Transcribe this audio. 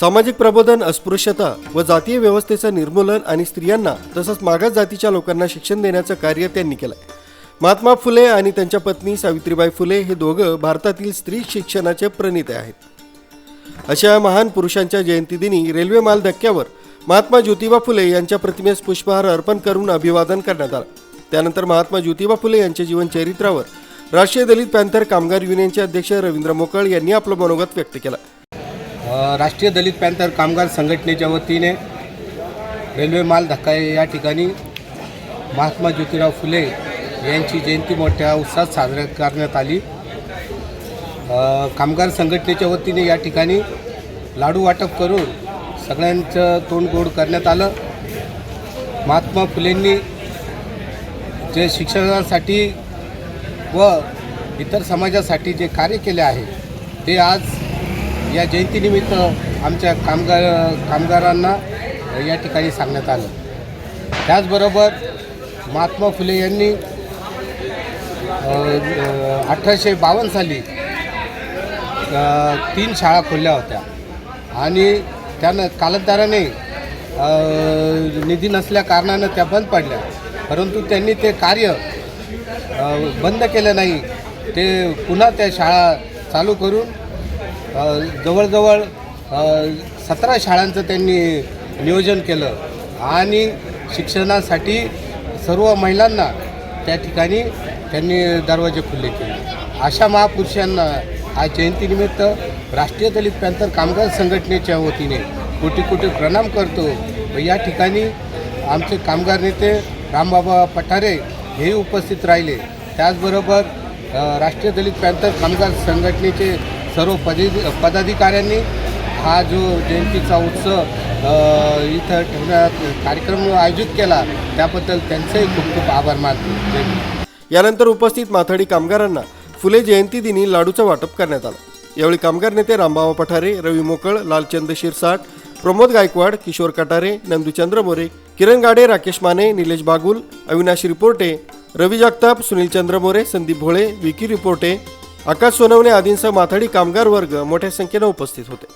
सामाजिक प्रबोधन अस्पृश्यता व जातीय व्यवस्थेचं निर्मूलन आणि स्त्रियांना तसंच मागास जातीच्या लोकांना शिक्षण देण्याचं कार्य त्यांनी केलं महात्मा फुले आणि त्यांच्या पत्नी सावित्रीबाई फुले हे दोघं भारतातील स्त्री शिक्षणाचे प्रणेते आहेत. अशा महान पुरुषांच्या जयंतीदिनी रेल्वे माल धक्क्यावर महात्मा ज्योतिबा फुले यांच्या प्रतिमेस पुष्पहार अर्पण करून अभिवादन करण्यात आलं. त्यानंतर महात्मा ज्योतिबा फुले यांच्या जीवनचरित्रावर राष्ट्रीय दलित पॅन्थर कामगार युनियनचे अध्यक्ष रवींद्र मोकळ यांनी आपलं मनोगत व्यक्त केलं. राष्ट्रीय दलित पॅन्थर कामगार संघटनेच्या वतीने रेल्वे माल धक्का या ठिकाणी महात्मा ज्योतिराव फुले यांची जयंती मोठ्या उत्साहात साजऱ्या करण्यात आली. कामगार संघटनेच्या वतीने या ठिकाणी लाडू वाटप करून सगळ्यांचं तोंड गोड करण्यात आलं. महात्मा फुलेंनी जे शिक्षणासाठी व इतर समाजासाठी जे कार्य केले आहे ते आज या जयंतीनिमित्त आमच्या कामगार कामगारांना या ठिकाणी सांगण्यात आलं. त्याचबरोबर महात्मा फुले यांनी अठराशे बावन्न साली तीन शाळा खोलल्या होत्या. आणि त्यानं कालांतराने निधी नसल्या कारणानं त्या बंद पडल्या. परंतु त्यांनी ते कार्य बंद केलं नाही. ते पुन्हा त्या शाळा चालू करून जवळजवळ सतरा शाळांचं त्यांनी नियोजन केलं. आणि शिक्षणासाठी सर्व महिलांना त्या ठिकाणी त्यांनी दरवाजे खुले केले. अशा महापुरुषांना आज जयंतीनिमित्त राष्ट्रीय दलित पॅंथर कामगार संघटनेच्या वतीने कोटी कोटी प्रणाम करतो. व या ठिकाणी आमचे कामगार नेते रामबाबा पठारे हे उपस्थित राहिले. त्याचबरोबर राष्ट्रीय दलित पॅंथर कामगार संघटनेचे सर्व पदी पदाधिकाऱ्यांनी हा जो जयंतीचा उत्सव इथं ठेवण्यात कार्यक्रम आयोजित केला त्याबद्दल त्यांचेही खूप खूप आभार मानतो. यानंतर उपस्थित माथाडी कामगारांना फुले जयंती दिनी लाडूचं वाटप करण्यात आलं. यावेळी कामगार नेते रामबाबा पठारे रवी मोकळ लालचंद शिरसाट प्रमोद गायकवाड किशोर कटारे नंदूचंद्र मोरे किरण गाडे राकेश माने निलेश बागुल अविनाश रिपोर्टे रवी जगताप सुनील चंद्र मोरे संदीप भोळे विकी रिपोर्टे आकाश सोनवणे आदींसह माथाडी कामगार वर्ग मोठ्या संख्येनं उपस्थित होते.